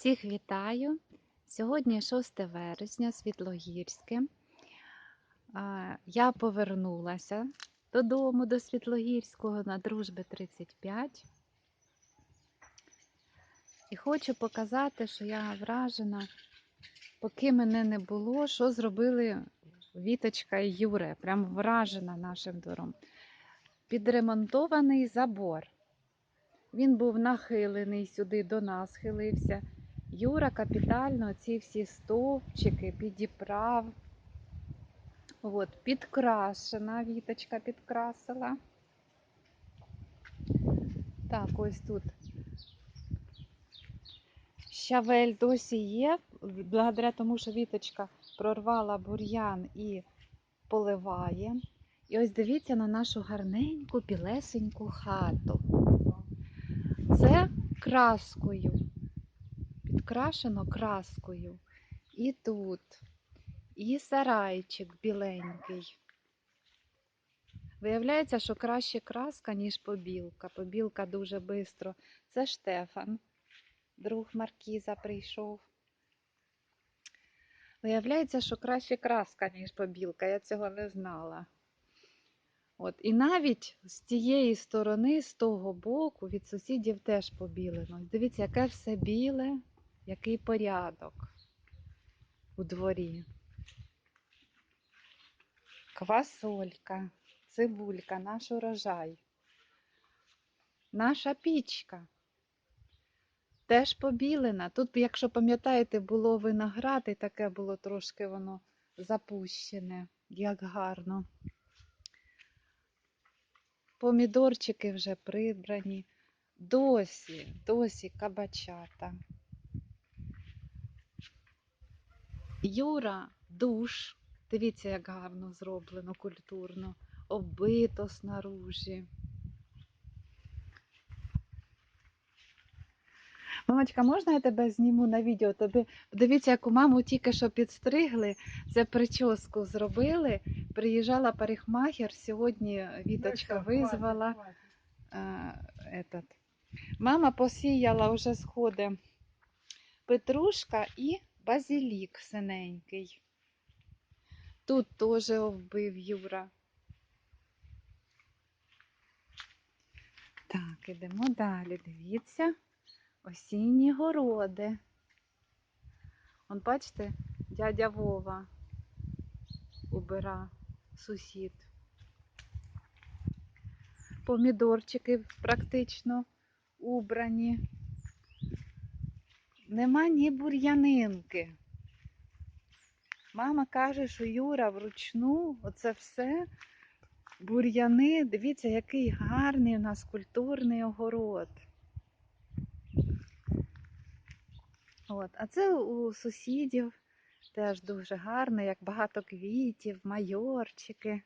Всіх вітаю! Сьогодні 6 вересня, Світлогірське. Я повернулася додому до Світлогірського на дружби 35. І хочу показати, що я вражена, поки мене не було, що зробили Віточка і Юре. Прям вражена нашим двором. Підремонтований забор. Він був нахилений сюди до нас, хилився. Юра капітально ці всі стовпчики підіправ. От, підкрашена, віточка підкрасила. Так, ось тут щавель досі є, благодаря тому, що віточка прорвала бур'ян і поливає. І ось дивіться на нашу гарненьку білесеньку хату. Це краскою. Підкрашено краскою. І тут, і сарайчик біленький. Виявляється, що краще краска, ніж побілка. Побілка дуже швидко. Це Штефан, друг Маркіза прийшов. Виявляється, що краще краска, ніж побілка. Я цього не знала. От, І навіть з тієї сторони, з того боку, від сусідів теж побілено. Дивіться, яке все біле, який порядок у дворі. Квасолька, цибулька, наш урожай. Наша пічка. Теж побілена. Тут, якщо пам'ятаєте, було виноград, і таке було трошки воно запущене, як гарно. Помідорчики вже прибрані. Досі, досі кабачата. Юра, душ. Дивіться, як гарно зроблено, культурно, оббито снаружі. Мамочка, можна я тебе зніму на відео? Тобі дивіться, яку маму тільки що підстригли, це прическу зробили. Приїжджала парикмахер, сьогодні Віточка визвала. А, этот. Мама посіяла вже сходи петрушка і базилік синенький. Тут теж оббив Юра. Так, ідемо далі. Дивіться, осінні городи. Он, бачите, дядя Вова убира сусід. Помідорчики практично убрані. Нема ні бур'янинки. Мама каже, що Юра вручну, оце все бур'яни. Дивіться, який гарний у нас культурний огород. От. А це у сусідів теж дуже гарно, як багато квітів, майорчики.